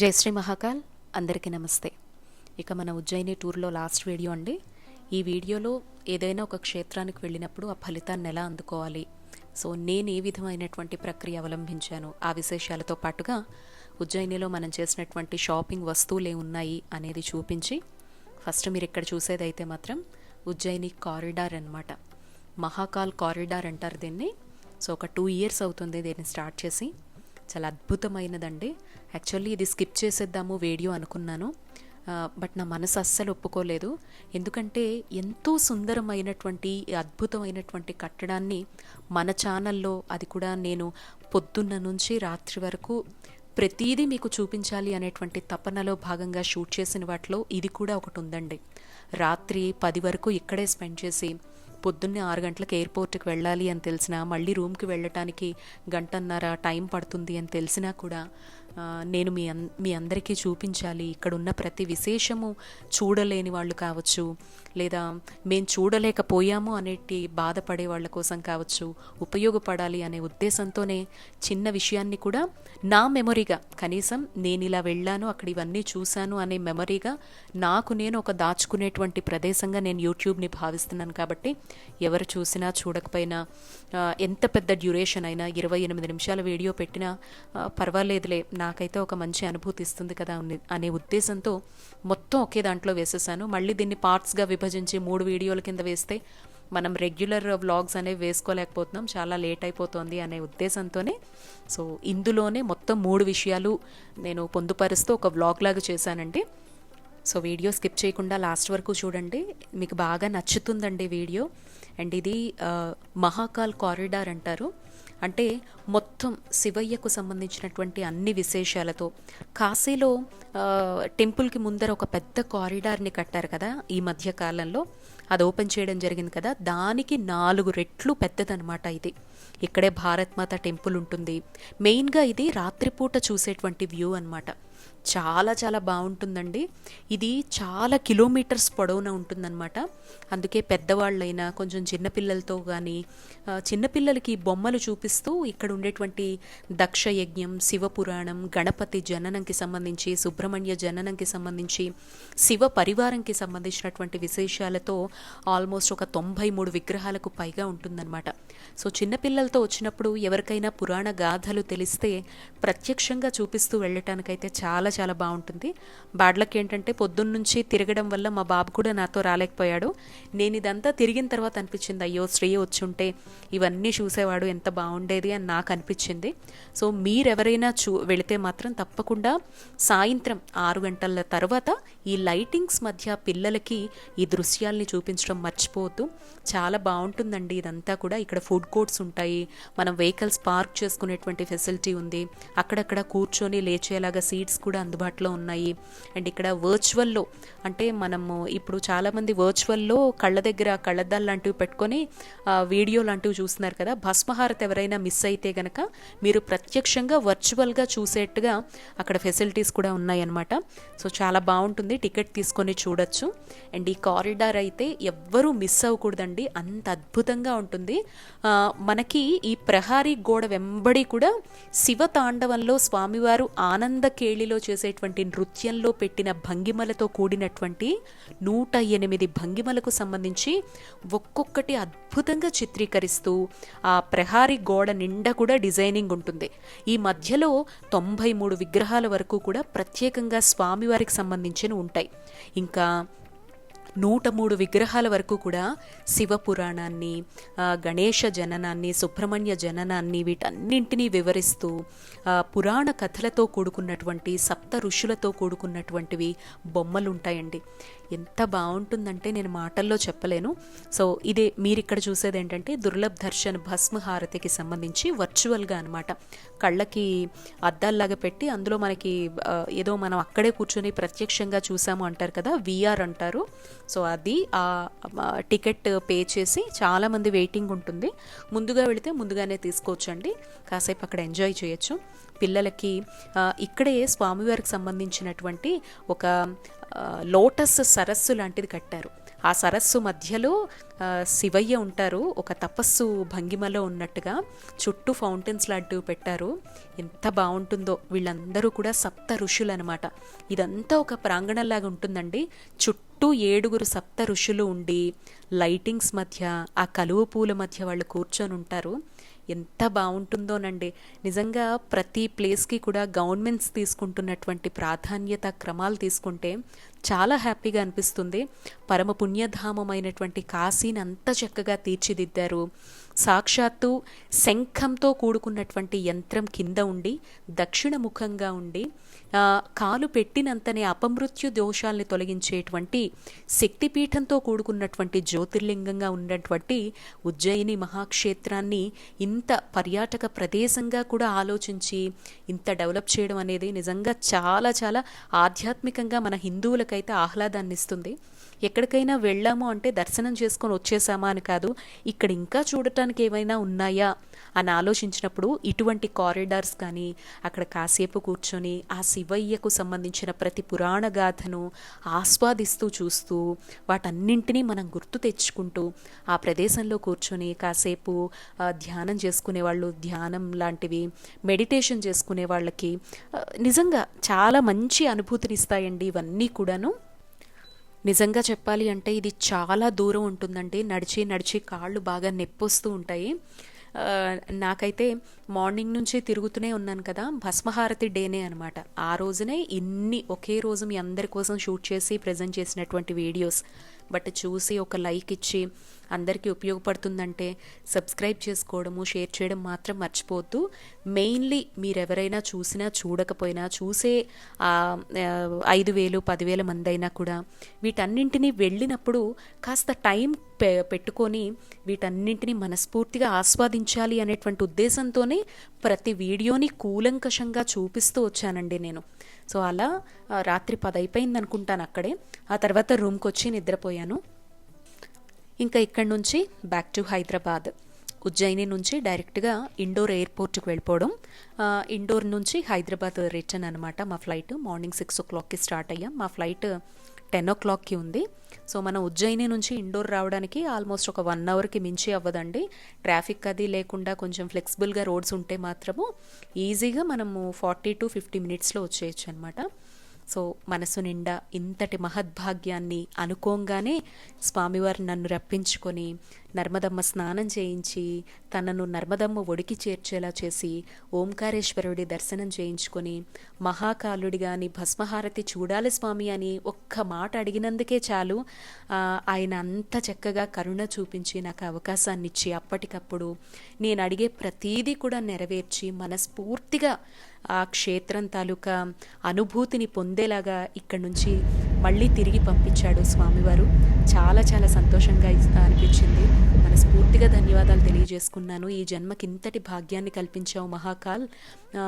జై శ్రీ మహాకాల్ అందరికీ నమస్తే. ఇక మన ఉజ్జయిని టూర్లో లాస్ట్ వీడియో అండి. ఈ వీడియోలో ఏదైనా ఒక క్షేత్రానికి వెళ్ళినప్పుడు ఆ ఫలితాన్ని ఎలా అందుకోవాలి? సో నేను ఏ విధమైనటువంటి ప్రక్రియ అవలంబించాను? ఆ విశేషాలతో పాటుగా ఉజ్జయినిలో మనం చేసినటువంటి షాపింగ్ వస్తువులు ఏమున్నాయి అనేది చూపించి ఫస్ట్ మీరు ఇక్కడ చూసేదైతే మాత్రం ఉజ్జయిని కారిడార్ అన్నమాట. మహాకాల్ కారిడార్ అంటారు దీన్ని. సో ఒక టూ ఇయర్స్ అవుతుంది దీన్ని స్టార్ట్ చేసి. చాలా అద్భుతమైనదండి. యాక్చువల్లీ ఇది స్కిప్ చేసేద్దాము వీడియో అనుకున్నాను. బట్ నా మనసు అస్సలు ఒప్పుకోలేదు. ఎందుకంటే ఎంతో సుందరమైనటువంటి అద్భుతమైనటువంటి కట్టడాన్ని మన ఛానల్లో అది కూడా నేను పొద్దున్న నుంచి రాత్రి వరకు ప్రతీదీ మీకు చూపించాలి అనేటువంటి తపనలో భాగంగా షూట్ చేసిన వాటిలో ఇది కూడా ఒకటి ఉందండి. రాత్రి పది వరకు ఇక్కడే స్పెండ్ చేసి పొద్దున్నే ఆరు గంటలకు ఎయిర్పోర్ట్కి వెళ్ళాలి అని తెలిసినా మళ్ళీ రూమ్కి వెళ్ళటానికి గంటన్నర టైం పడుతుంది అని తెలిసినా కూడా నేను మీ అన్ మీ అందరికీ చూపించాలి. ఇక్కడ ఉన్న ప్రతి విశేషము చూడలేని వాళ్ళు కావచ్చు లేదా మేము చూడలేకపోయాము అనేటి బాధపడే వాళ్ళ కోసం కావచ్చు ఉపయోగపడాలి అనే ఉద్దేశంతోనే చిన్న విషయాన్ని కూడా నా మెమొరీగా కనీసం నేను ఇలా వెళ్ళాను అక్కడ ఇవన్నీ చూశాను అనే మెమరీగా నాకు నేను ఒక దాచుకునేటువంటి ప్రదేశంగా నేను యూట్యూబ్ని భావిస్తున్నాను కాబట్టి ఎవరు చూసినా చూడకపోయినా ఎంత పెద్ద డ్యూరేషన్ అయినా ఇరవై ఎనిమిది నిమిషాల వీడియో పెట్టినా పర్వాలేదులే నా నాకైతే ఒక మంచి అనుభూతి ఇస్తుంది కదా అనే ఉద్దేశంతో మొత్తం ఒకే దాంట్లో వేసేసాను. మళ్ళీ దీన్ని పార్ట్స్గా విభజించి మూడు వీడియోల కింద వేస్తే మనం రెగ్యులర్ వ్లాగ్స్ అనేవి వేసుకోలేకపోతున్నాం. చాలా లేట్ అయిపోతుంది అనే ఉద్దేశంతోనే. సో ఇందులోనే మొత్తం మూడు విషయాలు నేను పొందుపరుస్తూ ఒక వ్లాగ్ లాగా చేశానండి. సో వీడియో స్కిప్ చేయకుండా లాస్ట్ వరకు చూడండి. మీకు బాగా నచ్చుతుందండి వీడియో. అండ్ ఇది మహాకాల్ కారిడార్ అంటారు. అంటే మొత్తం శివయ్యకు సంబంధించినటువంటి అన్ని విశేషాలతో. కాశీలో టెంపుల్కి ముందర ఒక పెద్ద కారిడార్ని కట్టారు కదా ఈ మధ్య కాలంలో. అది ఓపెన్ చేయడం జరిగింది కదా. దానికి నాలుగు రెట్లు పెద్దదనమాట ఇది. ఇక్కడే భారత్ మాత టెంపుల్ ఉంటుంది. మెయిన్గా ఇది రాత్రిపూట చూసేటువంటి వ్యూ అనమాట చాలా చాలా బాగుంటుందండి. ఇది చాలా కిలోమీటర్స్ పొడవున ఉంటుందన్నమాట. అందుకే పెద్దవాళ్ళైనా కొంచెం చిన్నపిల్లలతో కానీ చిన్నపిల్లలకి బొమ్మలు చూపిస్తూ ఇక్కడ ఉండేటువంటి దక్ష యజ్ఞం శివపురాణం గణపతి జననంకి సంబంధించి సుబ్రహ్మణ్య జననంకి సంబంధించి శివ పరివారంకి సంబంధించినటువంటి విశేషాలతో ఆల్మోస్ట్ ఒక తొంభై మూడు విగ్రహాలకు పైగా ఉంటుందన్నమాట. సో చిన్నపిల్లలతో వచ్చినప్పుడు ఎవరికైనా పురాణ గాథలు తెలిస్తే ప్రత్యక్షంగా చూపిస్తూ వెళ్ళటానికైతే చాలా చాలా బాగుంటుంది. బాడ్లకి ఏంటంటే పొద్దున్నుంచి తిరగడం వల్ల మా బాబు కూడా నాతో రాలేకపోయాడు. నేను ఇదంతా తిరిగిన తర్వాత అనిపించింది అయ్యో శ్రీ వచ్చుంటే ఇవన్నీ చూసేవాడు ఎంత బాగుండేది అని నాకు అనిపించింది. సో మీరెవరైనా చూ వెళితే మాత్రం తప్పకుండా సాయంత్రం ఆరు గంటల తర్వాత ఈ లైటింగ్స్ మధ్య పిల్లలకి ఈ దృశ్యాల్ని చూపించడం మర్చిపోవద్దు. చాలా బాగుంటుందండి ఇదంతా కూడా. ఇక్కడ ఫుడ్ కోర్ట్స్ ఉంటాయి. మనం వెహికల్స్ పార్క్ చేసుకునేటువంటి ఫెసిలిటీ ఉంది. అక్కడక్కడ కూర్చొని లేచేలాగా సీట్స్ కూడా అందుబాటులో ఉన్నాయి. అండ్ ఇక్కడ వర్చువల్లో అంటే మనము ఇప్పుడు చాలామంది వర్చువల్లో కళ్ళ దగ్గర కళ్ళద్దాలు లాంటివి పెట్టుకొని వీడియో లాంటివి చూస్తున్నారు కదా. భస్మహారత్ ఎవరైనా మిస్ అయితే గనక మీరు ప్రత్యక్షంగా వర్చువల్గా చూసేట్టుగా అక్కడ ఫెసిలిటీస్ కూడా ఉన్నాయన్నమాట. సో చాలా బాగుంటుంది. టికెట్ తీసుకొని చూడొచ్చు. అండ్ ఈ కారిడార్ అయితే ఎవ్వరూ మిస్ అవ్వకూడదండి. అంత అద్భుతంగా ఉంటుంది. మనకి ఈ ప్రహారీ గోడ వెంబడి కూడా శివ తాండవంలో స్వామివారు ఆనంద కేళిలో చేసేటువంటి నృత్యంలో పెట్టిన భంగిమలతో కూడినటువంటి నూట ఎనిమిది భంగిమలకు సంబంధించి ఒక్కొక్కటి అద్భుతంగా చిత్రీకరిస్తూ ఆ ప్రహారీ గోడ నిండా కూడా డిజైనింగ్ ఉంటుంది. ఈ మధ్యలో తొంభై మూడు విగ్రహాల వరకు కూడా ప్రత్యేకంగా స్వామివారికి సంబంధించిన ఉంటాయి. ఇంకా నూట మూడు విగ్రహాల వరకు కూడా శివపురాణాన్ని గణేష జననాన్ని సుబ్రహ్మణ్య జననాన్ని వీటన్నింటినీ వివరిస్తూ పురాణ కథలతో కూడుకున్నటువంటి సప్త ఋషులతో కూడుకున్నటువంటివి బొమ్మలు ఉంటాయండి ఎంత బాగుంటుందంటే నేను మాటల్లో చెప్పలేను. సో ఇదే మీరు ఇక్కడ చూసేది ఏంటంటే దుర్లభ్ దర్శన్ భస్మ హారతికి సంబంధించి వర్చువల్గా అనమాట కళ్ళకి అద్దాల్లాగా పెట్టి అందులో మనకి ఏదో మనం అక్కడే కూర్చొని ప్రత్యక్షంగా చూసాము అంటారు కదా విఆర్ అంటారు. సో అది ఆ టికెట్ పే చేసి చాలామంది వెయిటింగ్ ఉంటుంది. ముందుగా వెళితే ముందుగానే తీసుకోవచ్చండి. కాసేపు అక్కడ ఎంజాయ్ చేయొచ్చు. పిల్లలకి ఇక్కడే స్వామివారికి సంబంధించినటువంటి ఒక లోటస్ సరస్సు లాంటిది కట్టారు. ఆ సరస్సు మధ్యలో శివయ్య ఉంటారు. ఒక తపస్సు భంగిమలో ఉన్నట్టుగా చుట్టూ ఫౌంటైన్స్ లాంటివి పెట్టారు. ఎంత బాగుంటుందో. వీళ్ళందరూ కూడా సప్త ఋషులు అనమాట ఇదంతా ఒక ప్రాంగణంలాగా ఉంటుందండి. చుట్టూ ఏడుగురు సప్త ఋషులు ఉండి లైటింగ్స్ మధ్య ఆ కలువ పూల మధ్య వాళ్ళు కూర్చొని ఉంటారు ఎంత బాగుంటుందోనండి. నిజంగా ప్రతి ప్లేస్కి కూడా గవర్నమెంట్స్ తీసుకుంటున్నటువంటి ప్రాధాన్యత క్రమాలు తీసుకుంటే చాలా హ్యాపీగా అనిపిస్తుంది. పరమ పుణ్యధామమైనటువంటి కాశీని అంత చక్కగా తీర్చిదిద్దారు. సాక్షాత్తు శంఖంతో కూడుకున్నటువంటి యంత్రం కింద ఉండి దక్షిణ ముఖంగా ఉండి కాలు పెట్టినంతనే అపమృత్యు దోషాల్ని తొలగించేటువంటి శక్తిపీఠంతో కూడుకున్నటువంటి జ్యోతిర్లింగంగా ఉన్నటువంటి ఉజ్జయిని మహాక్షేత్రాన్ని ఇంత పర్యాటక ప్రదేశంగా కూడా ఆలోచించి ఇంత డెవలప్ చేయడం అనేది నిజంగా చాలా చాలా ఆధ్యాత్మికంగా మన హిందువులకైతే ఆహ్లాదాన్ని ఇస్తుంది ఎక్కడికైనా వెళ్ళాము అంటే దర్శనం చేసుకొని వచ్చేసామా అని కాదు ఇక్కడ ఇంకా చూడటానికి ఏమైనా ఉన్నాయా అని ఆలోచించినప్పుడు ఇటువంటి కారిడార్స్ కానీ అక్కడ కాసేపు కూర్చొని ఆ శివయ్యకు సంబంధించిన ప్రతి పురాణ గాథను ఆస్వాదిస్తూ చూస్తూ వాటన్నింటినీ మనం గుర్తు తెచ్చుకుంటూ ఆ ప్రదేశంలో కూర్చొని కాసేపు ధ్యానం చేసుకునే వాళ్ళు ధ్యానం లాంటివి మెడిటేషన్ చేసుకునే వాళ్ళకి నిజంగా చాలా మంచి అనుభూతిని ఇస్తాయండి ఇవన్నీ కూడాను. నిజంగా చెప్పాలి అంటే ఇది చాలా దూరం ఉంటుందండి. నడిచి నడిచి కాళ్ళు బాగా నొప్పొస్తూ ఉంటాయి. నాకైతే మార్నింగ్ నుంచి తిరుగుతూనే ఉన్నాను కదా భస్మహారతి డేనే అనమాట ఆ రోజునే ఇన్ని ఒకే రోజు మీ అందరి కోసం షూట్ చేసి ప్రజెంట్ చేసినటువంటి వీడియోస్. బట్ చూసి ఒక లైక్ ఇచ్చి అందరికీ ఉపయోగపడుతుందంటే సబ్స్క్రైబ్ చేసుకోవడము షేర్ చేయడం మాత్రం మర్చిపోవద్దు. మెయిన్లీ మీరు ఎవరైనా చూసినా చూడకపోయినా చూసే ఐదు వేలు పదివేల మంది అయినా కూడా వీటన్నింటినీ వెళ్ళినప్పుడు కాస్త టైం పె పెట్టుకొని వీటన్నింటినీ మనస్ఫూర్తిగా ఆస్వాదించాలి అనేటువంటి ఉద్దేశంతోనే ప్రతి వీడియోని కూలంకషంగా చూపిస్తూ వచ్చానండి నేను. సో అలా రాత్రి పది అయిపోయింది అనుకుంటాను అక్కడే. ఆ తర్వాత రూమ్కి వచ్చి నిద్రపోయాను. ఇంకా ఇక్కడి నుంచి బ్యాక్ టు హైదరాబాద్. ఉజ్జయిని నుంచి డైరెక్ట్గా ఇండోర్ ఎయిర్పోర్ట్కి వెళ్ళిపోవడం. ఇండోర్ నుంచి హైదరాబాద్ రిటర్న్ అనమాట మా ఫ్లైట్. మార్నింగ్ సిక్స్ ఓ క్లాక్కి స్టార్ట్ అయ్యాం. మా ఫ్లైట్ టెన్ ఓ క్లాక్కి ఉంది. సో మనం ఉజ్జయిని నుంచి ఇండోర్ రావడానికి ఆల్మోస్ట్ ఒక వన్ అవర్కి మించి అవ్వదండి. ట్రాఫిక్ అది లేకుండా కొంచెం ఫ్లెక్సిబుల్గా రోడ్స్ ఉంటే మాత్రము ఈజీగా మనము ఫార్టీ టు ఫిఫ్టీ మినిట్స్లో వచ్చేయచ్చు అనమాట సో మనసు నిండా ఇంతటి మహద్భాగ్యాన్ని అనుకోంగానే స్వామివారు నన్ను రప్పించుకొని నర్మదమ్మ స్నానం చేయించి తనను నర్మదమ్మ ఒడికి చేర్చేలా చేసి ఓంకారేశ్వరుడి దర్శనం చేయించుకొని మహాకాలుడి గాని భస్మహారతి చూడాలి స్వామి అని ఒక్క మాట అడిగినందుకే చాలు. ఆయన అంత చక్కగా కరుణ చూపించి నాకు అవకాశాన్ని ఇచ్చి అప్పటికప్పుడు నేను అడిగే ప్రతీదీ కూడా నెరవేర్చి మనస్ఫూర్తిగా ఆ క్షేత్రం తాలూకా అనుభూతిని పొందేలాగా ఇక్కడి నుంచి మళ్ళీ తిరిగి పంపించాడు స్వామివారు. చాలా చాలా సంతోషంగా అనిపించింది. మనస్ఫూర్తిగా ధన్యవాదాలు తెలియజేసుకున్నాను. ఈ జన్మకి ఇంతటి భాగ్యాన్ని కల్పించావు మహాకాల్.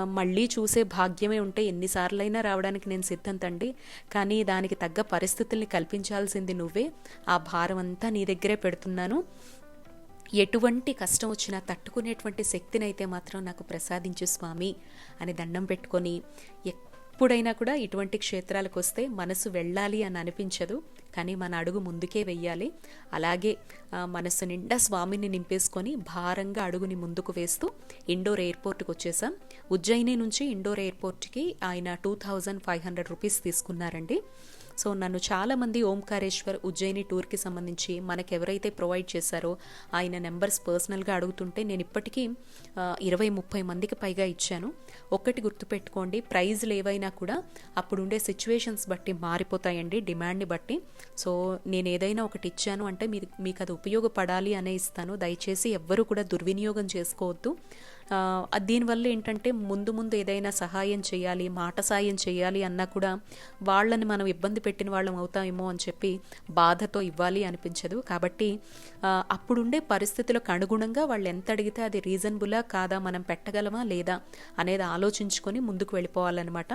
మళ్ళీ చూసే భాగ్యమే ఉంటే ఎన్నిసార్లైనా రావడానికి నేను సిద్ధం తండి కానీ దానికి తగ్గ పరిస్థితుల్ని కల్పించాల్సింది నువ్వే. ఆ భారం అంతా నీ దగ్గరే పెడుతున్నాను. ఎటువంటి కష్టం వచ్చినా తట్టుకునేటువంటి శక్తినైతే మాత్రం నాకు ప్రసాదించు స్వామి అని దండం పెట్టుకొని ఎప్పుడైనా కూడా ఇటువంటి క్షేత్రాలకు వస్తే మనసు వెళ్ళాలి అని అనిపించదు. కానీ మన అడుగు ముందుకే వెయ్యాలి. అలాగే మనసు నిండా స్వామిని నింపేసుకొని భారంగా అడుగుని ముందుకు వేస్తూ ఇండోర్ ఎయిర్పోర్ట్కి వచ్చేసాం. ఉజ్జయిని నుంచి ఇండోర్ ఎయిర్పోర్ట్కి ఆయన two thousand five hundred rupees తీసుకున్నారండి. సో నన్ను చాలామంది ఓంకారేశ్వర్ ఉజ్జయిని టూర్కి సంబంధించి మనకు ఎవరైతే ప్రొవైడ్ చేశారో ఆయన నెంబర్స్ పర్సనల్గా అడుగుతుంటే నేను ఇప్పటికీ ఇరవై ముప్పై మందికి పైగా ఇచ్చాను. ఒక్కటి గుర్తుపెట్టుకోండి ప్రైజ్లు ఏవైనా కూడా అప్పుడుండే సిచ్యువేషన్స్ బట్టి మారిపోతాయండి డిమాండ్ని బట్టి. సో నేను ఏదైనా ఒకటి ఇచ్చాను అంటే మీరు మీకు అది ఉపయోగపడాలి అనే ఇస్తాను. దయచేసి ఎవ్వరూ కూడా దుర్వినియోగం చేసుకోవద్దు. దీనివల్ల ఏంటంటే ముందు ముందు ఏదైనా సహాయం చేయాలి మాట సాయం చేయాలి అన్నా కూడా వాళ్ళని మనం ఇబ్బంది పెట్టిన వాళ్ళం అవుతామేమో అని చెప్పి బాధతో ఇవ్వాలి అనిపించదు. కాబట్టి అప్పుడుండే పరిస్థితులకు అనుగుణంగా వాళ్ళు ఎంత అడిగితే అది రీజనబులా కాదా మనం పెట్టగలమా లేదా అనేది ఆలోచించుకొని ముందుకు వెళ్ళిపోవాలన్నమాట.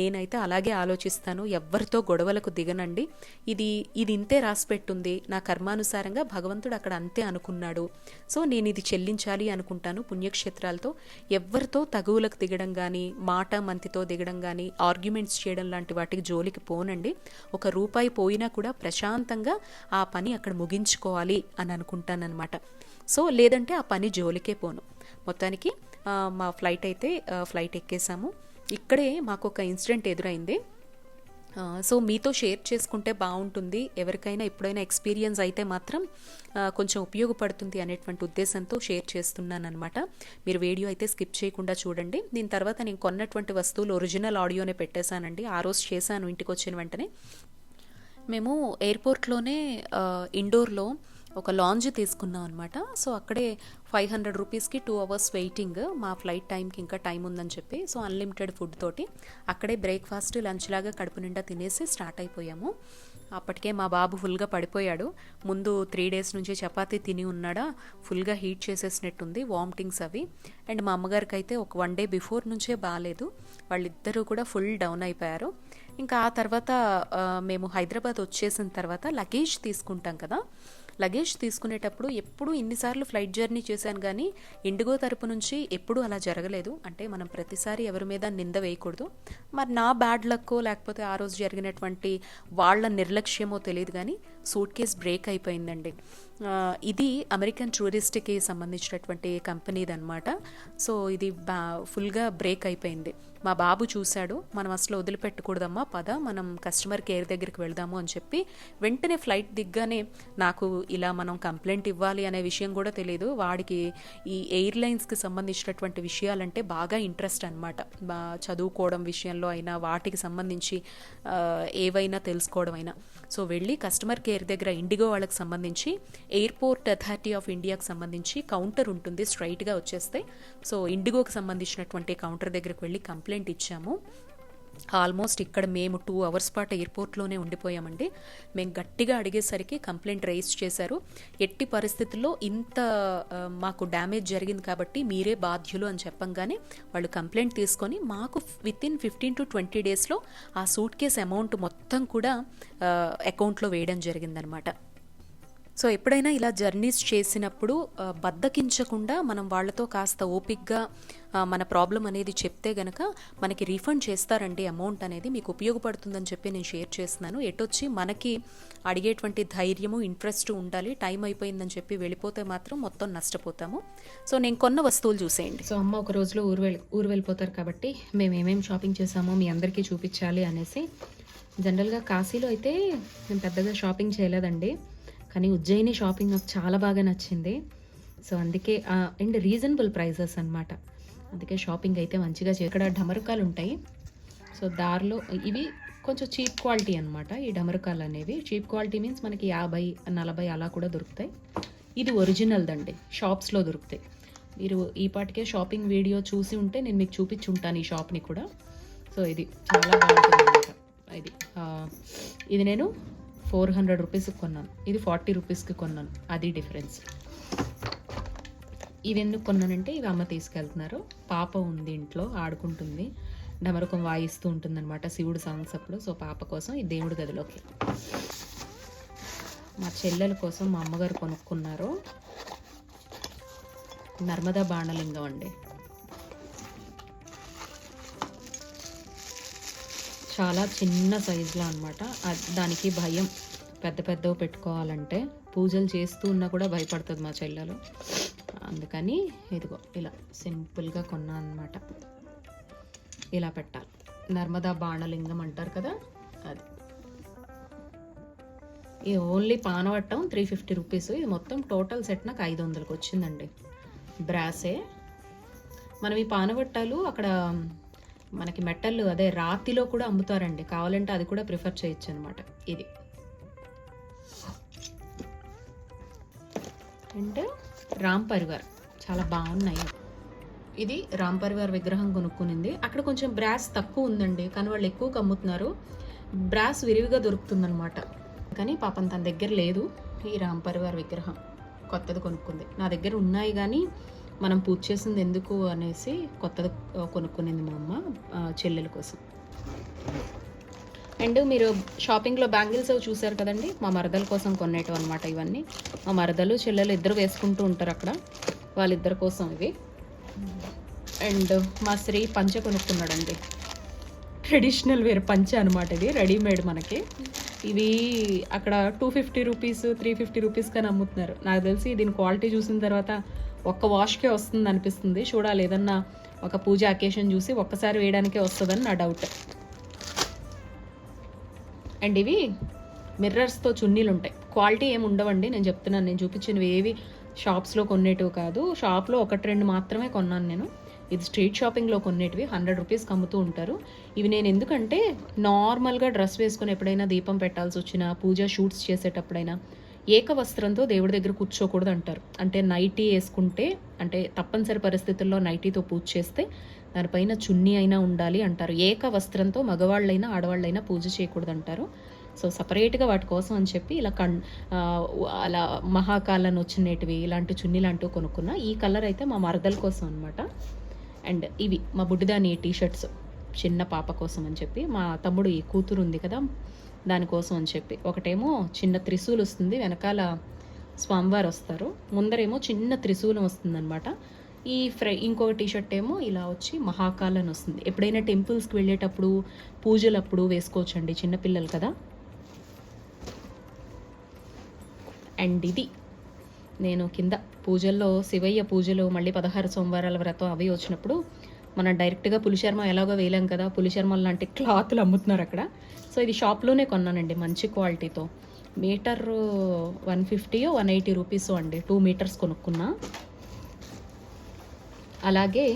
నేనైతే అలాగే ఆలోచిస్తాను. ఎవరితో గొడవలకు దిగనండి. ఇది ఇది ఇంతే రాసి పెట్టుంది. నా కర్మానుసారంగా భగవంతుడు అక్కడ అంతే అనుకున్నాడు. సో నేను ఇది చెల్లించాలి అనుకుంటాను. పుణ్యక్షేత్రాలు విషయాలతో ఎవరితో తగువులకు దిగడం కానీ మాట మంతితో దిగడం కానీ ఆర్గ్యుమెంట్స్ చేయడం లాంటి వాటికి జోలికి పోనండి. ఒక రూపాయి పోయినా కూడా ప్రశాంతంగా ఆ పని అక్కడ ముగించుకోవాలి అని అనుకుంటానన్నమాట. సో లేదంటే ఆ పని జోలికే పోను. మొత్తానికి మా ఫ్లైట్ అయితే ఫ్లైట్ ఎక్కేసాము. ఇక్కడే మాకు ఒక ఇన్సిడెంట్ ఎదురైంది. సో మీతో షేర్ చేసుకుంటే బాగుంటుంది. ఎవరికైనా ఎప్పుడైనా ఎక్స్పీరియన్స్ అయితే మాత్రం కొంచెం ఉపయోగపడుతుంది అనేటువంటి ఉద్దేశంతో షేర్ చేస్తున్నాను అనమాట మీరు వీడియో అయితే స్కిప్ చేయకుండా చూడండి. దీని తర్వాత నేను కొన్నటువంటి వస్తువులు ఒరిజినల్ ఆడియోనే పెట్టేశానండి. ఆ రోజు చేశాను ఇంటికి వచ్చిన వెంటనే. మేము ఎయిర్పోర్ట్లోనే ఇండోర్లో ఒక లాంజ్ తీసుకున్నాం అనమాట సో అక్కడే ఫైవ్ హండ్రెడ్ రూపీస్కి టూ అవర్స్ వెయిటింగ్ మా ఫ్లైట్ టైంకి ఇంకా టైం ఉందని చెప్పి సో అన్లిమిటెడ్ ఫుడ్ తోటి అక్కడే బ్రేక్ఫాస్ట్ లంచ్ లాగా కడుపు నిండా తినేసి స్టార్ట్ అయిపోయాము. అప్పటికే మా బాబు ఫుల్గా పడిపోయాడు. ముందు త్రీ డేస్ నుంచి చపాతీ తిని ఉన్నాడా ఫుల్గా హీట్ చేసేసినట్టుంది వామిటింగ్స్ అవి. అండ్ మా అమ్మగారికి అయితే ఒక వన్ డే బిఫోర్ నుంచే బాగాలేదు వాళ్ళిద్దరూ కూడా ఫుల్ డౌన్ అయిపోయారు. ఇంకా ఆ తర్వాత మేము హైదరాబాద్ వచ్చేసిన తర్వాత లగేజ్ తీసుకుంటాం కదా లగేజ్ తీసుకునేటప్పుడు ఎప్పుడు ఇన్నిసార్లు ఫ్లైట్ జర్నీ చేశాను కానీ ఇండిగో తరపు నుంచి ఎప్పుడూ అలా జరగలేదు. అంటే మనం ప్రతిసారి ఎవరి మీద నింద వేయకూడదు. మరి నా బ్యాడ్ లక్కో లేకపోతే ఆ రోజు జరిగినటువంటి వాళ్ళ నిర్లక్ష్యమో తెలియదు కానీ సూట్ కేస్ బ్రేక్ అయిపోయిందండి. ఇది అమెరికన్ టూరిస్ట్కి సంబంధించినటువంటి కంపెనీది అనమాట సో ఇది బా ఫుల్గా బ్రేక్ అయిపోయింది. మా బాబు చూశాడు మనం అసలు వదిలిపెట్టకూడదమ్మా పద మనం కస్టమర్ కేర్ దగ్గరికి వెళ్దాము అని చెప్పి వెంటనే ఫ్లైట్ దిగ్గానే నాకు ఇలా మనం కంప్లైంట్ ఇవ్వాలి అనే విషయం కూడా తెలియదు. వాడికి ఈ ఎయిర్లైన్స్కి సంబంధించినటువంటి విషయాలంటే బాగా ఇంట్రెస్ట్ అనమాట చదువుకోవడం విషయంలో అయినా వాటికి సంబంధించి ఏవైనా తెలుసుకోవడం అయినా. సో వెళ్ళి కస్టమర్ కేర్ దగ్గర ఇండిగో వాళ్ళకి సంబంధించి ఎయిర్పోర్ట్ అథారిటీ ఆఫ్ ఇండియాకి సంబంధించి కౌంటర్ ఉంటుంది స్ట్రైట్గా వచ్చేస్తే. సో ఇండిగోకి సంబంధించినటువంటి కౌంటర్ దగ్గరికి వెళ్ళి కంప్లైంట్ ఇచ్చాము. ఆల్మోస్ట్ ఇక్కడ మేము టూ అవర్స్ పాటు ఎయిర్పోర్ట్లోనే ఉండిపోయామండి. మేము గట్టిగా అడిగేసరికి కంప్లైంట్ రైజ్ చేశారు. ఎట్టి పరిస్థితుల్లో ఇంత మాకు డ్యామేజ్ జరిగింది కాబట్టి మీరే బాధ్యులు అని చెప్పంగానే వాళ్ళు కంప్లైంట్ తీసుకొని మాకు within fifteen to twenty డేస్లో ఆ సూట్ కేస్ అమౌంట్ మొత్తం కూడా అకౌంట్లో వేయడం జరిగిందనమాట. సో ఎప్పుడైనా ఇలా జర్నీస్ చేసినప్పుడు బద్దకించకుండా మనం వాళ్ళతో కాస్త ఓపిక్గా మన ప్రాబ్లం అనేది చెప్తే గనక మనకి రీఫండ్ చేస్తారండి అమౌంట్ అనేది. మీకు ఉపయోగపడుతుందని చెప్పి నేను షేర్ చేస్తున్నాను. ఎటొచ్చి మనకి అడిగేటువంటి ధైర్యము ఇంట్రెస్ట్ ఉండాలి టైం అయిపోయిందని చెప్పి వెళ్ళిపోతే మాత్రం మొత్తం నష్టపోతాము. సో నేను కొన్న వస్తువులు చూసేయండి. సో అమ్మ ఒక రోజులో ఊరు వెళ్ళి ఊరు వెళ్ళిపోతారు కాబట్టి మేము ఏమేమి షాపింగ్ చేసామో మీ అందరికీ చూపించాలి అనేసి. జనరల్గా కాశీలో అయితే మేము పెద్దగా షాపింగ్ చేయలేదండి. కానీ ఉజ్జయిని షాపింగ్ నాకు చాలా బాగా నచ్చింది. సో అందుకే అండ్ రీజనబుల్ ప్రైజెస్ అనమాట అందుకే షాపింగ్ అయితే మంచిగా చే ఇక్కడ ఢమరుకాలు ఉంటాయి. సో దారిలో ఇవి కొంచెం చీప్ క్వాలిటీ అనమాట ఈ డమరుకాలు అనేవి. చీప్ క్వాలిటీ మీన్స్ మనకి యాభై నలభై అలా కూడా దొరుకుతాయి. ఇది ఒరిజినల్దండి షాప్స్లో దొరుకుతాయి. మీరు ఈ పాటికే షాపింగ్ వీడియో చూసి ఉంటే నేను మీకు చూపించి ఉంటాను ఈ షాప్ని కూడా. సో ఇది చాలా బాగుంటుంది ఇది ఇది నేను ఫోర్ హండ్రెడ్ రూపీస్కి కొన్నాను. ఇది ఫార్టీ రూపీస్కి కొన్నాను. అది డిఫరెన్స్. ఇది ఎందుకు కొన్నానంటే ఇవి అమ్మ తీసుకెళ్తున్నారు. పాప ఉంది ఇంట్లో ఆడుకుంటుంది. డమరకం వాయిస్తూ ఉంటుందన్నమాట శివుడు సాంగ్స్ అప్పుడు సో పాప కోసం ఈ దేవుడి గదిలోకి. మా చెల్లెల కోసం మా అమ్మగారు కొనుక్కున్నారు. నర్మదా బాణలింగం అండి. చాలా చిన్న సైజులో అనమాట దానికి భయం పెద్ద పెద్దవి పెట్టుకోవాలంటే పూజలు చేస్తూ ఉన్నా కూడా భయపడుతుంది మా చెల్లెలు. అందుకని ఇదిగో ఇలా సింపుల్గా కొన్నా అనమాట ఇలా పెట్టాలి. నర్మదా బాణలింగం అంటారు కదా అది. ఈ ఓన్లీ పానవట్టం త్రీ ఫిఫ్టీ రూపీస్. ఇది మొత్తం టోటల్ సెట్ నాకు ఐదు వందలకు వచ్చిందండి. బ్రాసే. మనం ఈ పానవట్టాలు అక్కడ మనకి మెటల్ అదే రాతిలో కూడా అమ్ముతారండి. కావాలంటే అది కూడా ప్రిఫర్ చేయొచ్చు అనమాట ఇది. అండ్ రామ్ పరివార్. చాలా బాగున్నాయి. ఇది రామ్ పరివార్ విగ్రహం కొనుక్కునింది. అక్కడ కొంచెం బ్రాస్ తక్కువ ఉందండి. కానీ వాళ్ళు ఎక్కువగా అమ్ముతున్నారు బ్రాస్ విరివిగా దొరుకుతుందనమాట కానీ పాపం తన దగ్గర లేదు. ఈ రామ్ పరివార్ విగ్రహం. కొత్తది కొనుక్కుంది. నా దగ్గర ఉన్నాయి కానీ మనం పూజ చేసింది ఎందుకు అనేసి కొత్తది కొనుక్కునేది మా అమ్మ చెల్లెల కోసం. అండ్ మీరు షాపింగ్లో బ్యాంగిల్స్ అవి చూసారు కదండి? మా మరదల కోసం కొనేటం అనమాట ఇవన్నీ. మా మరదలు చెల్లెలు ఇద్దరు వేసుకుంటూ ఉంటారు అక్కడ. వాళ్ళిద్దరి కోసం ఇవి. అండ్ మా శ్రీ పంచ కొనుక్కున్నాడండి. ట్రెడిషనల్ వేర్ పంచ అనమాట ఇది రెడీమేడ్ మనకి. ఇవి అక్కడ two fifty rupees three fifty rupees కానీ అమ్ముతున్నారు. నాకు తెలిసి దీని క్వాలిటీ చూసిన తర్వాత ఒక్క వాష్కే వస్తుంది అనిపిస్తుంది. చూడాలి ఏదన్నా ఒక పూజ అకేషన్ చూసి ఒక్కసారి వేయడానికే వస్తుందని నా డౌట్ అండ్ ఇవి మిర్రర్స్తో చున్నీలు ఉంటాయి. క్వాలిటీ ఏమి ఉండవండి. నేను చెప్తున్నాను నేను చూపించినవి ఏవి షాప్స్లో కొనేటివి కాదు. షాప్లో ఒకటి రెండు మాత్రమే కొన్నాను నేను. ఇది స్ట్రీట్ షాపింగ్లో కొనేటివి హండ్రెడ్ రూపీస్కి అమ్ముతూ ఉంటారు. ఇవి నేను ఎందుకంటే నార్మల్గా డ్రెస్ వేసుకొని ఎప్పుడైనా దీపం పెట్టాల్సి వచ్చినా పూజ షూట్స్ చేసేటప్పుడైనా ఏక వస్త్రంతో దేవుడి దగ్గర కూర్చోకూడదు అంటారు అంటే నైటీ వేసుకుంటే అంటే తప్పనిసరి పరిస్థితుల్లో నైటీతో పూజ చేస్తే దానిపైన చున్నీ అయినా ఉండాలి అంటారు. ఏక వస్త్రంతో మగవాళ్ళైనా ఆడవాళ్ళైనా పూజ చేయకూడదు అంటారు సో సపరేట్గా వాటి కోసం అని చెప్పి ఇలా కన్ అలా మహాకాలను వచ్చినటివి ఇలాంటి చున్నీ లాంటివి కొనుక్కున్నా ఈ కలర్ అయితే మా మరదల కోసం అనమాట అండ్ ఇవి మా బుడ్డిదాని టీ షర్ట్స్ చిన్న పాప కోసం అని చెప్పి మా తమ్ముడు ఈ కూతురు ఉంది కదా దానికోసం అని చెప్పి. ఒకటేమో చిన్న త్రిశూలు వస్తుంది వెనకాల స్వామివారు వస్తారు. ముందరేమో చిన్న త్రిశూలం వస్తుందన్నమాట. ఈ ఫ్రై ఇంకో టీషర్ట్ ఏమో ఇలా వచ్చి మహాకాల్ అని వస్తుంది. ఎప్పుడైనా టెంపుల్స్కి వెళ్ళేటప్పుడు పూజలప్పుడు వేసుకోవచ్చండి చిన్నపిల్లలు కదా? అండ్ ఇది. నేను కింద పూజల్లో శివయ్య పూజలు మళ్ళీ పదహారు సోమవారాల వ్రతం అవి వచ్చినప్పుడు మనం డైరెక్ట్గా పులిశర్మ ఎలాగో వేయలేం కదా పులిశర్మ లాంటి క్లాత్లు అమ్ముతున్నారు అక్కడ. సో ఇది షాప్లోనే కొన్నానండి మంచి క్వాలిటీతో. Metre one fifty one eighty rupees అండి టూ మీటర్స్ కొనుక్కున్నా. అలాగే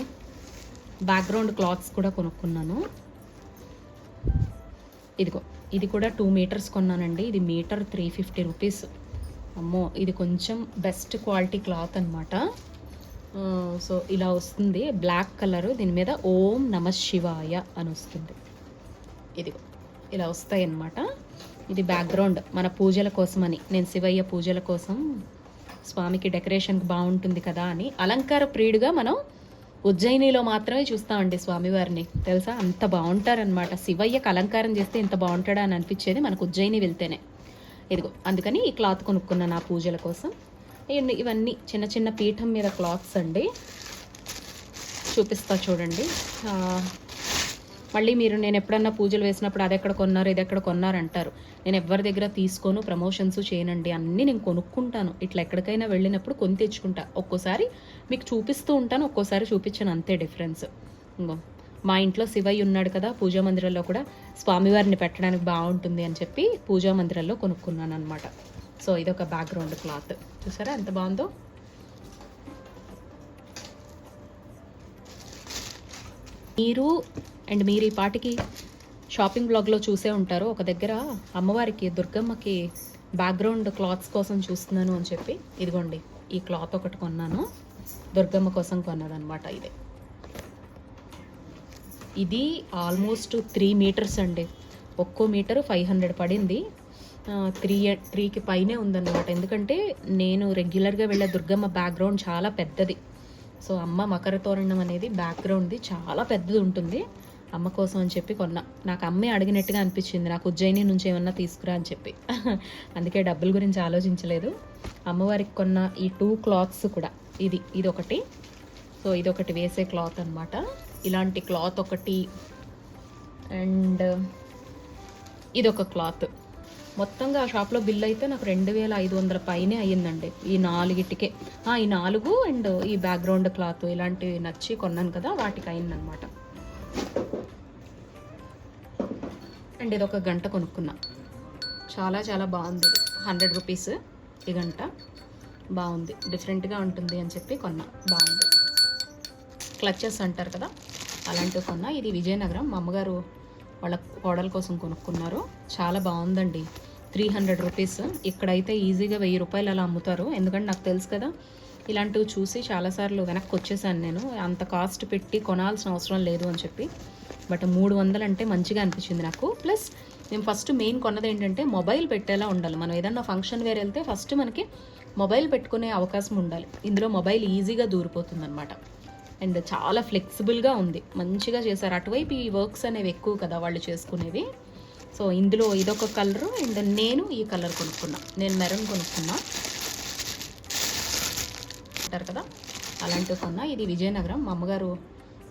బ్యాక్గ్రౌండ్ క్లాత్స్ కూడా కొనుక్కున్నాను. ఇదిగో ఇది కూడా టూ మీటర్స్ కొన్నానండి ఇది మీటర్ త్రీ ఫిఫ్టీ రూపీస్. అమ్మో ఇది కొంచెం బెస్ట్ క్వాలిటీ క్లాత్ అనమాట సో ఇలా వస్తుంది. బ్లాక్ కలర్ దీని మీద ఓం నమ శివాయ అని వస్తుంది. ఇదిగో ఇలా వస్తాయి అన్నమాట ఇది బ్యాక్గ్రౌండ్ మన పూజల కోసమని. నేను శివయ్య పూజల కోసం స్వామికి డెకరేషన్కి బాగుంటుంది కదా అని అలంకార ప్రియుడిగా మనం ఉజ్జయినిలో మాత్రమే చూస్తామండి స్వామివారిని. తెలుసా? అంత బాగుంటారనమాట శివయ్యకి అలంకారం చేస్తే ఇంత బాగుంటాడా అని అనిపించేది మనకు ఉజ్జయిని వెళ్తేనే. ఇదిగో అందుకని ఈ క్లాత్ కొనుక్కున్నాను నా పూజల కోసం. ఇవన్నీ ఇవన్నీ చిన్న చిన్న పీఠం మీద క్లాత్స్ అండి. చూపిస్తా చూడండి. మళ్ళీ మీరు నేను ఎప్పుడన్నా పూజలు వేసినప్పుడు అది ఎక్కడ కొన్నారు ఇది ఎక్కడ కొన్నారు అంటారు. నేను ఎవరి దగ్గర తీసుకోను ప్రమోషన్స్ చేయనండి. అన్నీ నేను కొనుక్కుంటాను. ఇట్లా ఎక్కడికైనా వెళ్ళినప్పుడు కొని తెచ్చుకుంటా. ఒక్కోసారి మీకు చూపిస్తూ ఉంటాను ఒక్కోసారి చూపించాను. అంతే డిఫరెన్స్. ఇంకో మా ఇంట్లో శివయ్య ఉన్నాడు కదా పూజా మందిరంలో కూడా స్వామివారిని పెట్టడానికి బాగుంటుంది అని చెప్పి పూజా మందిరంలో కొనుక్కున్నాను అనమాట సో ఇది ఒక బ్యాక్గ్రౌండ్ క్లాత్ చూసారా ఎంత బాగుందో? మీరు అండ్ మీరు ఈ పాటికి షాపింగ్ బ్లాగ్లో చూసే ఉంటారు. ఒక దగ్గర అమ్మవారికి దుర్గమ్మకి బ్యాక్గ్రౌండ్ క్లాత్స్ కోసం చూస్తున్నాను అని చెప్పి ఇదిగోండి ఈ క్లాత్ ఒకటి కొన్నాను. దుర్గమ్మ కోసం కొన్నదనమాట ఇది. ఇది ఆల్మోస్ట్ త్రీ మీటర్స్ అండి. ఒక్కో మీటర్ ఫైవ్ హండ్రెడ్ పడింది. త్రీ త్రీకి పైనే ఉందన్నమాట. ఎందుకంటే నేను రెగ్యులర్గా వెళ్ళే దుర్గమ్మ బ్యాక్గ్రౌండ్ చాలా పెద్దది. సో అమ్మ మకర తోరణం అనేది బ్యాక్గ్రౌండ్ది చాలా పెద్దది ఉంటుంది. అమ్మ కోసం అని చెప్పి కొన్నా. నాకు అమ్మే అడిగినట్టుగా అనిపించింది. నాకు ఉజ్జయిని నుంచి ఏమన్నా తీసుకురా అని చెప్పి. అందుకే డబ్బుల గురించి ఆలోచించలేదు. అమ్మవారికి కొన్న ఈ టూ క్లాత్స్ కూడా. ఇది ఇది ఒకటి సో ఇది ఒకటి వేసే క్లాత్ అనమాట ఇలాంటి క్లాత్ ఒకటి. అండ్ ఇదొక క్లాత్ మొత్తంగా ఆ షాప్లో బిల్ అయితే నాకు రెండు వేల ఐదు వందల పైనే అయ్యిందండి. ఈ నాలుగిటికే. ఈ నాలుగు అండ్ ఈ బ్యాక్గ్రౌండ్ క్లాత్ ఇలాంటివి నచ్చి కొన్నాను కదా వాటికి అయిందనమాట అండ్ ఇది ఒక గంట కొనుక్కున్నా. చాలా చాలా బాగుంది. హండ్రెడ్ రూపీస్ ఈ గంట. బాగుంది. డిఫరెంట్గా ఉంటుంది అని చెప్పి కొన్నా. బాగుంది. క్లచెస్ అంటారు కదా అలాంటివి కొన్నా. ఇది విజయనగరం. మా అమ్మగారు వాళ్ళ కోడల కోసం కొనుక్కున్నారు. చాలా బాగుందండి. Three hundred rupees. ఇక్కడైతే ఈజీగా వెయ్యి రూపాయలు అలా అమ్ముతారు. ఎందుకంటే నాకు తెలుసు కదా ఇలాంటివి చూసి చాలాసార్లు వెనక్కి వచ్చేసాను నేను. అంత కాస్ట్ పెట్టి కొనాల్సిన అవసరం లేదు అని చెప్పి. బట్ మూడు వందలు అంటే మంచిగా అనిపించింది నాకు. ప్లస్ నేను ఫస్ట్ మెయిన్ కొన్నది ఏంటంటే మొబైల్ పెట్టేలా ఉండాలి. మనం ఏదన్నా ఫంక్షన్ వేరే వెళ్తే ఫస్ట్ మనకి మొబైల్ పెట్టుకునే అవకాశం ఉండాలి. ఇందులో మొబైల్ ఈజీగా దూరిపోతుంది అనమాట అండ్ చాలా ఫ్లెక్సిబుల్గా ఉంది. మంచిగా చేశారు. అటువైపు ఈ వర్క్స్ అనేవి ఎక్కువ కదా వాళ్ళు చేసుకునేవి. సో ఇందులో ఇదొక కలర్ అండ్ నేను ఈ కలర్ కొనుక్కున్నా. నేను మెరూన్ కొనుక్కున్నా. అంటారు కదా? అలాంటివి కొన్నా. ఇది విజయనగరం. మా అమ్మగారు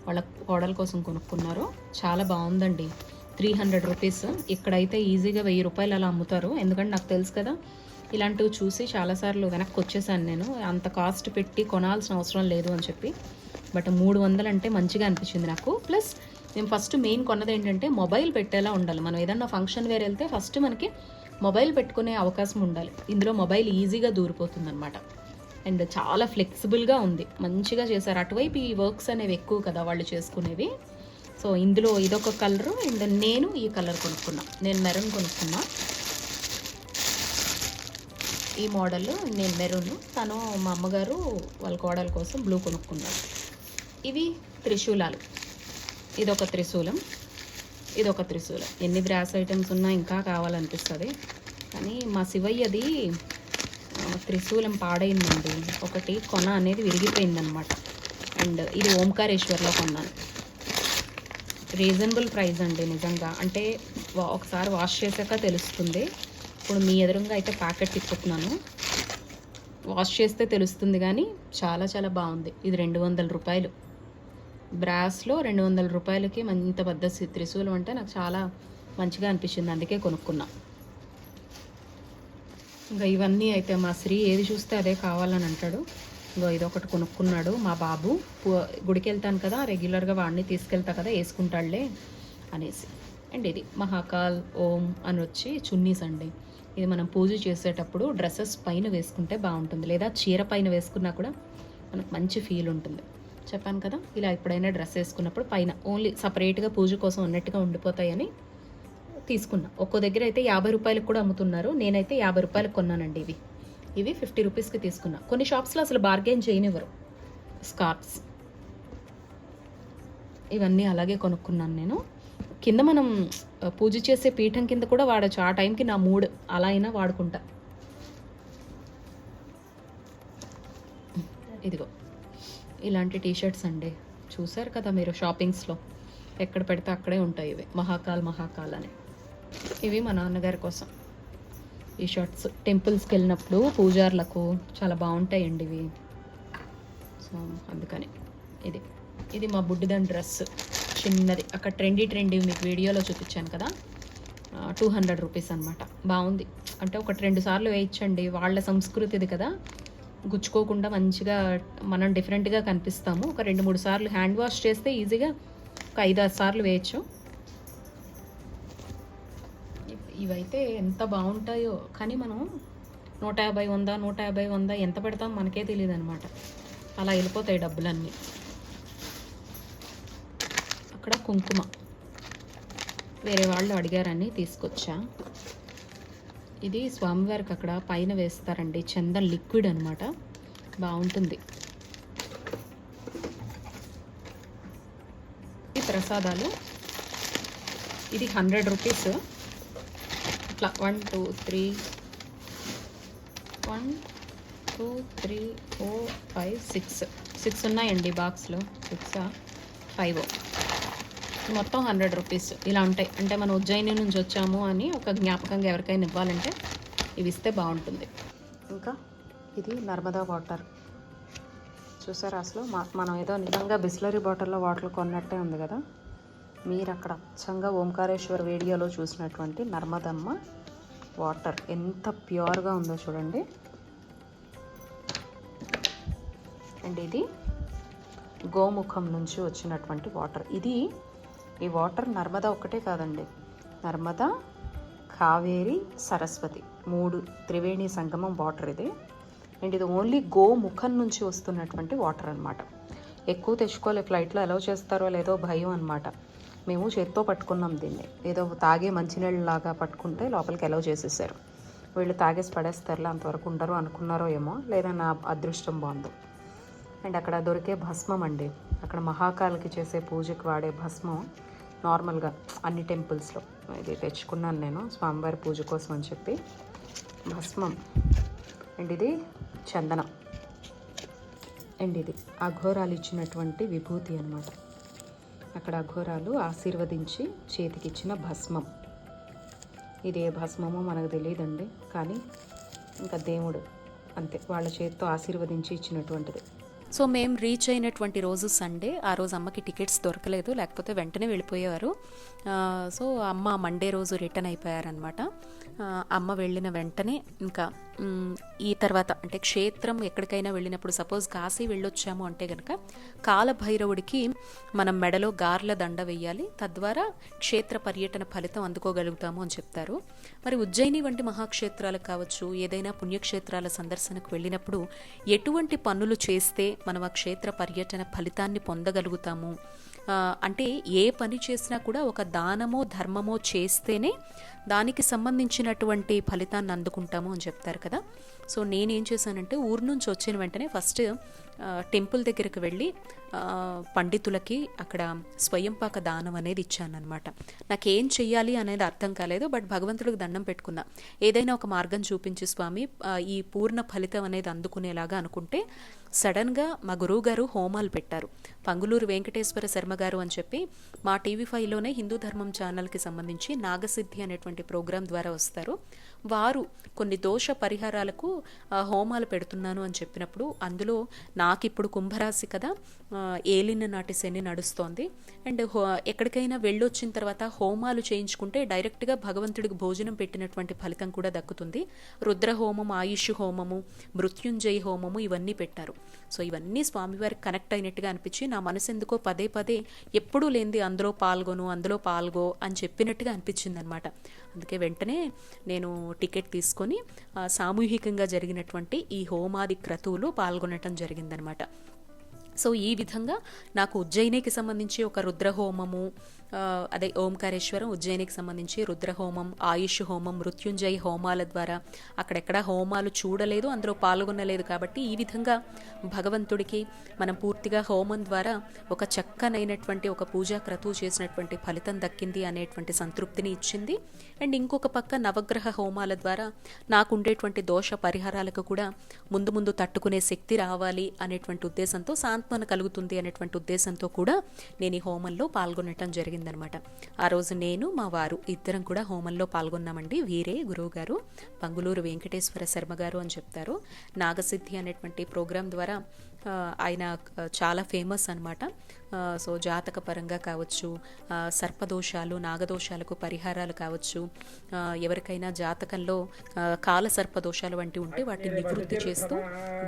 వాళ్ళ కోడల కోసం కొనుక్కున్నారు. చాలా బాగుందండి. Three hundred rupees. ఇక్కడైతే ఈజీగా వెయ్యి రూపాయలు అలా అమ్ముతారు. ఎందుకంటే నాకు తెలుసు కదా ఇలాంటివి చూసి చాలాసార్లు వెనక్కి వచ్చేసాను నేను. అంత కాస్ట్ పెట్టి కొనాల్సిన అవసరం లేదు అని చెప్పి. బట్ మూడు వందలు అంటే మంచిగా అనిపించింది నాకు. ప్లస్ నేను ఫస్ట్ మెయిన్ కొన్నది ఏంటంటే మొబైల్ పెట్టేలా ఉండాలి. మనం ఏదన్నా ఫంక్షన్ వేర్ వెళ్తే ఫస్ట్ మనకి మొబైల్ పెట్టుకునే అవకాశం ఉండాలి. ఇందులో మొబైల్ ఈజీగా దూరిపోతుంది అనమాట అండ్ చాలా ఫ్లెక్సిబుల్గా ఉంది. మంచిగా చేశారు. అటువైపు ఈ వర్క్స్ అనేవి ఎక్కువ కదా వాళ్ళు చేసుకునేవి. సో ఇందులో ఇదొక కలరు అండ్ నేను ఈ కలర్ కొనుక్కున్నా. నేను మెరూన్ కొనుక్కున్నా. ఈ మోడల్ నేను మెరూన్. తను మా అమ్మగారు వాళ్ళ కోడల కోసం బ్లూ కొనుక్కున్నారు. ఇవి త్రిశూలాలు. ఇదొక త్రిశూలం. ఇదొక త్రిశూలం. ఎన్ని బ్రాస్ ఐటమ్స్ ఉన్నా ఇంకా కావాలనిపిస్తుంది. కానీ మా శివయ్యది త్రిశూలం పాడైందండి. ఒకటి కొన అనేది విరిగిపోయిందనమాట అండ్ ఇది ఓంకారేశ్వర్లో కొన్నాను. రీజనబుల్ ప్రైస్ అండి నిజంగా. అంటే వా- ఒకసారి వాష్ చేశాక తెలుస్తుంది. ఇప్పుడు మీ ఎదురుగా అయితే ప్యాకెట్ తిప్పుతున్నాను. వాష్ చేస్తే తెలుస్తుంది కానీ చాలా చాలా బాగుంది. ఇది రెండు వందల రూపాయలు. బ్రాస్లో రెండు వందల రూపాయలకి ఇంత పెద్ద త్రిశూలం అంటే నాకు చాలా మంచిగా అనిపించింది. అందుకే కొనుక్కున్నా. ఇంకా ఇవన్నీ అయితే మా శ్రీ ఏది చూస్తే అదే కావాలని అంటాడు. ఇంకో ఇదొకటి కొనుక్కున్నాడు మా బాబు. గుడికి వెళ్తాను కదా రెగ్యులర్గా వాడిని తీసుకెళ్తా కదా వేసుకుంటాడులే అనేసి. అండ్ ఇది మహాకాల్ ఓం అని వచ్చి చున్నీస్ అండి. ఇది మనం పూజ చేసేటప్పుడు డ్రెస్సెస్ పైన వేసుకుంటే బాగుంటుంది. లేదా చీర పైన వేసుకున్నా కూడా మనకు మంచి ఫీల్ ఉంటుంది. చెప్పాను కదా ఇలా ఎప్పుడైనా డ్రెస్ వేసుకున్నప్పుడు పైన ఓన్లీ సపరేట్గా పూజ కోసం ఉన్నట్టుగా ఉండిపోతాయని తీసుకున్నా. ఒక్కో దగ్గర అయితే యాభై రూపాయలకు కూడా అమ్ముతున్నారు. నేనైతే యాభై రూపాయలకు కొన్నానండి ఇవి. ఇవి ఫిఫ్టీ రూపీస్కి తీసుకున్నా. కొన్ని షాప్స్లో అసలు బార్గెన్ చేయనివ్వరు. స్కార్ప్స్ ఇవన్నీ అలాగే కొనుక్కున్నాను నేను. కింద మనం పూజ చేసే పీఠం కింద కూడా వాడచ్చు. ఆ టైంకి నా మూడ్ అలా అయినా వాడుకుంటా. ఇదిగో. ఇలాంటి టీషర్ట్స్ అండి. చూసారు కదా మీరు షాపింగ్స్లో? ఎక్కడ పెడితే అక్కడే ఉంటాయి ఇవి. మహాకాల్ మహాకాల్ అని. ఇవి మా నాన్నగారి కోసం. ఈ షర్ట్స్. టెంపుల్స్కి వెళ్ళినప్పుడు పూజార్లకు చాలా బాగుంటాయండి ఇవి. సో అందుకని ఇది. ఇది మా బుడ్డిదని డ్రెస్. చిన్నది. అక్కడ ట్రెండీ ట్రెండీ మీకు వీడియోలో చూపించాను కదా. టూ హండ్రెడ్ రూపీస్ అనమాట బాగుంది. అంటే ఒక రెండు సార్లు వేయించండి. వాళ్ళ సంస్కృతిది కదా. గుచ్చుకోకుండా మంచిగా మనం డిఫరెంట్గా కనిపిస్తాము. ఒక రెండు మూడు సార్లు హ్యాండ్ వాష్ చేస్తే ఈజీగా ఒక ఐదు ఆరు సార్లు వేయచ్చు. ఇవైతే ఎంత బాగుంటాయో కానీ మనం నూట యాభై వంద నూట యాభై వంద ఎంత పెడతాం మనకే తెలియదు అనమాట అలా వెళ్ళిపోతాయి డబ్బులన్నీ. అక్కడ కుంకుమ. వేరే వాళ్ళు అడిగారని తీసుకొచ్చా. ఇది స్వామివారికి అక్కడ పైన వేస్తారండి. చందన్ లిక్విడ్ అనమాట బాగుంటుంది. ఈ ప్రసాదాలు ఇది హండ్రెడ్ రూపీస్. ఇట్లా one two three one two three four five six. Six ఉన్నాయండి బాక్స్లో. సిక్సా ఫైవ్. మొత్తం హండ్రెడ్ రూపీస్ ఇలా ఉంటాయి. అంటే మనం ఉజ్జయిని నుంచి వచ్చాము అని ఒక జ్ఞాపకంగా ఎవరికైనా ఇవ్వాలంటే ఇవి ఇస్తే బాగుంటుంది. ఇంకా ఇది నర్మదా వాటర్. చూసారా అసలు? మనం ఏదో నిజంగా బిస్లరీ బాటిల్లో వాటర్ కొన్నట్టే ఉంది కదా? మీరు అక్కడ అచ్చంగా ఓంకారేశ్వర్ వీడియోలో చూసినటువంటి నర్మదమ్మ వాటర్ ఎంత ప్యూర్గా ఉందో చూడండి. అండ్ ఇది గోముఖం నుంచి వచ్చినటువంటి వాటర్. ఇది ఈ వాటర్ నర్మదా ఒక్కటే కాదండి. నర్మదా కావేరి సరస్వతి మూడు త్రివేణి సంగమం వాటర్ ఇది. అండ్ ఇది ఓన్లీ గో ముఖం నుంచి వస్తున్నటువంటి వాటర్ అన్నమాట. ఎక్కువ తెచ్చుకోలే ఫ్లైట్లో అలౌ చేస్తారో లేదో భయం అనమాట మేము చేత్తో పట్టుకున్నాం దీన్ని. ఏదో తాగే మంచినీళ్ళలాగా పట్టుకుంటే లోపలికి అలౌ చేసేసారు. వీళ్ళు తాగేసి పడేస్తారులే అంతవరకు ఉండరు అనుకున్నారో ఏమో లేదా నా అదృష్టం బాగుందో. అండ్ అక్కడ దొరికే భస్మం అండి. అక్కడ మహాకాలకి చేసే పూజకి వాడే భస్మం నార్మల్గా అన్ని టెంపుల్స్లో ఇది తెచ్చుకున్నాను నేను స్వామివారి పూజ కోసం అని చెప్పి. భస్మం. అండ్ ఇది చందనం. అండ్ ఇది అఘోరాలు ఇచ్చినటువంటి విభూతి అన్నమాట. అక్కడ అఘోరాలు ఆశీర్వదించి చేతికి ఇచ్చిన భస్మం. ఇది ఏ భస్మమో మనకు తెలియదండి కానీ ఇంకా దేవుడు అంతే వాళ్ళ చేతితో ఆశీర్వదించి ఇచ్చినటువంటిది. సో మేము రీచ్ అయినటువంటి రోజు సండే ఆ రోజు అమ్మకి టికెట్స్ దొరకలేదు లేకపోతే వెంటనే వెళ్ళిపోయేవారు. సో అమ్మ మండే రోజు రిటర్న్ అయిపోయారనమాట అమ్మ వెళ్ళిన వెంటనే ఇంకా ఈ తర్వాత అంటే క్షేత్రం ఎక్కడికైనా వెళ్ళినప్పుడు సపోజ్ కాశీ వెళ్ళొచ్చాము అంటే కనుక కాలభైరవుడికి మనం మెడలో గార్ల దండ వేయాలి తద్వారా క్షేత్ర పర్యటన ఫలితం అందుకోగలుగుతాము అని చెప్తారు. మరి ఉజ్జయిని వంటి మహాక్షేత్రాలకు కావచ్చు ఏదైనా పుణ్యక్షేత్రాల సందర్శనకు వెళ్ళినప్పుడు ఎటువంటి పనులు చేస్తే మనం ఆ క్షేత్ర పర్యటన ఫలితాన్ని పొందగలుగుతాము? అంటే ఏ పని చేసినా కూడా ఒక దానమో ధర్మమో చేస్తేనే దానికి సంబంధించినటువంటి ఫలితాన్ని అందుకుంటాము అని చెప్తారు కదా. సో నేనేం చేశానంటే ఊరు నుంచి వచ్చిన వెంటనే ఫస్ట్ టెంపుల్ దగ్గరికి వెళ్ళి పండితులకి అక్కడ స్వయంపాక దానం అనేది ఇచ్చానమాట నాకేం చెయ్యాలి అనేది అర్థం కాలేదు బట్ భగవంతుడికి దండం పెట్టుకున్నా. ఏదైనా ఒక మార్గం చూపించి స్వామి ఈ పూర్ణ ఫలితం అనేది అందుకునేలాగా అనుకుంటే సడన్గా మా గురువు గారు హోమాలు పెట్టారు. పంగులూరు వెంకటేశ్వర శర్మ గారు అని చెప్పి మా టీవీ ఫైవ్లోనే హిందూ ధర్మం ఛానల్కి సంబంధించి నాగసిద్ధి అనేటువంటి ప్రోగ్రాం ద్వారా వస్తారు. వారు కొన్ని దోష పరిహారాలకు హోమాలు పెడుతున్నాను అని చెప్పినప్పుడు అందులో నాకు ఇప్పుడు కుంభరాశి కదా ఏలిన నాటి శని నడుస్తోంది. అండ్ హో ఎక్కడికైనా వెళ్ళొచ్చిన తర్వాత హోమాలు చేయించుకుంటే డైరెక్ట్గా భగవంతుడికి భోజనం పెట్టినటువంటి ఫలితం కూడా దక్కుతుంది. రుద్ర హోమం ఆయుష్ హోమము మృత్యుంజయ హోమము ఇవన్నీ పెట్టారు. సో ఇవన్నీ స్వామివారికి కనెక్ట్ అయినట్టుగా అనిపించి నా మనసు ఎందుకో పదే పదే ఎప్పుడూ లేనిది అందులో పాల్గొను అందులో పాల్గో అని చెప్పినట్టుగా అనిపించింది అనమాట అందుకే వెంటనే నేను టికెట్ తీసుకొని సామూహికంగా జరిగినటువంటి ఈ హోమాది క్రతువులు పాల్గొనటం జరిగిందనమాట. సో ఈ విధంగా నాకు ఉజ్జయినికి సంబంధించి ఒక రుద్రహోమము అదే ఓంకారేశ్వరం ఉజ్జయినికి సంబంధించి రుద్రహోమం ఆయుష్ హోమం మృత్యుంజయ హోమాల ద్వారా అక్కడెక్కడ హోమాలు చూడలేదు అందులో పాల్గొనలేదు కాబట్టి ఈ విధంగా భగవంతుడికి మనం పూర్తిగా హోమం ద్వారా ఒక చక్కనైనటువంటి ఒక పూజా క్రతువు చేసినటువంటి ఫలితం దక్కింది అనేటువంటి సంతృప్తిని ఇచ్చింది. అండ్ ఇంకొక పక్క నవగ్రహ హోమాల ద్వారా నాకు ఉండేటువంటి దోష పరిహారాలకు కూడా ముందు ముందు తట్టుకునే శక్తి రావాలి అనేటువంటి ఉద్దేశంతో సాంత్వన కలుగుతుంది అనేటువంటి ఉద్దేశంతో కూడా నేను ఈ హోమంలో పాల్గొనటం జరిగిందనమాట. ఆ రోజు నేను మా వారు ఇద్దరం కూడా హోమంలో పాల్గొన్నామండి. వీరే గురువు గారు పంగులూరు వెంకటేశ్వర శర్మ గారు అని చెప్తారు. నాగసిద్ధి అనేటువంటి ప్రోగ్రాం ద్వారా ఆయన చాలా ఫేమస్ అనమాట సో జాతక పరంగా కావచ్చు సర్పదోషాలు నాగదోషాలకు పరిహారాలు కావచ్చు ఎవరికైనా జాతకంలో కాల సర్పదోషాలు వంటి ఉంటే వాటిని నివృత్తి చేస్తూ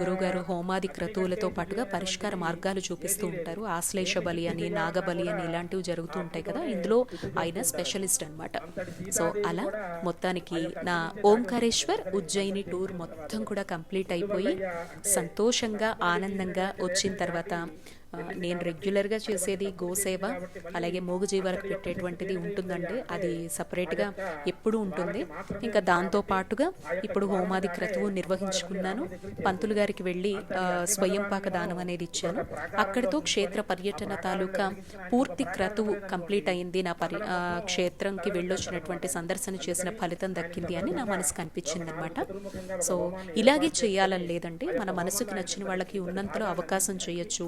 గురువుగారు హోమాది క్రతువులతో పాటుగా పరిష్కార మార్గాలు చూపిస్తూ ఉంటారు. ఆశ్లేష బలి అని నాగబలి అని ఇలాంటివి జరుగుతూ ఉంటాయి కదా ఇందులో ఆయన స్పెషలిస్ట్ అనమాట సో అలా మొత్తానికి నా ఓంకారేశ్వర్ ఉజ్జయిని టూర్ మొత్తం కూడా కంప్లీట్ అయిపోయి సంతోషంగా ఆనందంగా వచ్చిన తర్వాత నేను రెగ్యులర్గా చేసేది గోసేవ అలాగే మూగజీవాలకు పెట్టేటువంటిది ఉంటుందండి. అది సపరేట్గా ఎప్పుడు ఉంటుంది. ఇంకా దాంతో పాటుగా ఇప్పుడు హోమాది క్రతువు నిర్వహించుకున్నాను. పంతులు గారికి వెళ్ళి స్వయం పాక దానం అనేది ఇచ్చాను. అక్కడితో క్షేత్ర పర్యటన తాలూకా పూర్తి క్రతువు కంప్లీట్ అయింది. నా పరి క్షేత్రంకి వెళ్ళొచ్చినటువంటి సందర్శన చేసిన ఫలితం దక్కింది అని నా మనసుకు అనిపించింది అనమాట సో ఇలాగే చేయాలని లేదండి. మన మనసుకు నచ్చిన వాళ్ళకి ఉన్నంతలో అవకాశం చేయొచ్చు.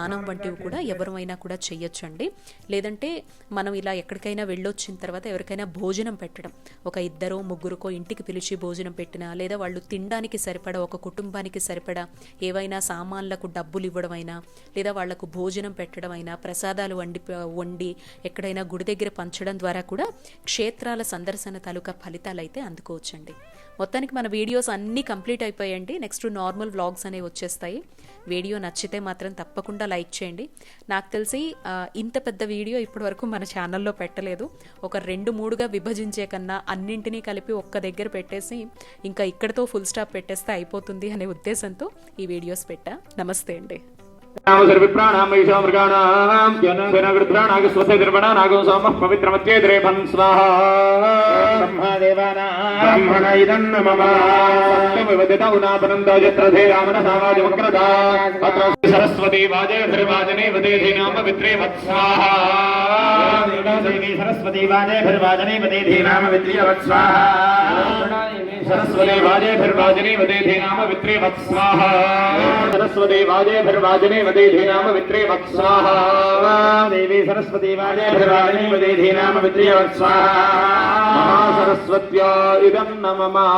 దానం వంటివి కూడా ఎవరైనా కూడా చేయొచ్చండి లేదంటే మనం ఇలా ఎక్కడికైనా వెళ్ళొచ్చిన తర్వాత ఎవరికైనా భోజనం పెట్టడం. ఒక ఇద్దరో ముగ్గురుకో ఇంటికి పిలిచి భోజనం పెట్టినా లేదా వాళ్ళు తినడానికి సరిపడా ఒక కుటుంబానికి సరిపడా ఏవైనా సామాన్లకు డబ్బులు ఇవ్వడం అయినా లేదా వాళ్ళకు భోజనం పెట్టడం అయినా ప్రసాదాలు వండి వండి ఎక్కడైనా గుడి దగ్గర పంచడం ద్వారా కూడా క్షేత్రాల సందర్శన తాలూకా ఫలితాలు అయితే అందుకోవచ్చండి. మొత్తానికి మన వీడియోస్ అన్నీ కంప్లీట్ అయిపోయాయండి. నెక్స్ట్ నార్మల్ వ్లాగ్స్ అనేవి వచ్చేస్తాయి. వీడియో నచ్చితే మాత్రం తప్పకుండా లైక్ చేయండి. నాకు తెలిసి ఇంత పెద్ద వీడియో ఇప్పటివరకు మన ఛానల్లో పెట్టలేదు. ఒక రెండు మూడుగా విభజించే కన్నా అన్నింటినీ కలిపి ఒక్క దగ్గర పెట్టేసి ఇంకా ఇక్కడితో ఫుల్ స్టాప్ పెట్టేస్తే అయిపోతుంది అనే ఉద్దేశంతో ఈ వీడియోస్ పెట్టా. నమస్తే అండి. పవిత్రమత్యేద్రేభన్ సరస్వతీ వాజయభిర్వాజనే వదేధి నామ విత్రే వత్స్వాహ సరస్వతీ వాజయభిర్వాజనే వదేధి నామ విత్రే వత్స్వాహ मम सत्यमिवदितौ नापनन्दो यत्र धेरामन सामाजिमक्रता अत्र सरस्वती वाजे भिर्वाजने वदेधे नाम वित्रे वत्स्वाहा देवी सरस्वती वाजे भिर्वाजने वदेधे नाम वित्रे वत्स्वाहा सरस्वती वाजे भिर्वाजने वदेधे नाम वित्रे वत्स्वाहा सरस्वती वाजे भिर्वाजने वदेधे नाम वित्रे वत्स्वाहा देवी सरस्वती वाजे भिर्वाजने वदेधे नाम वित्रे वत्स्वाहा महासरस्वत्या इदं नमः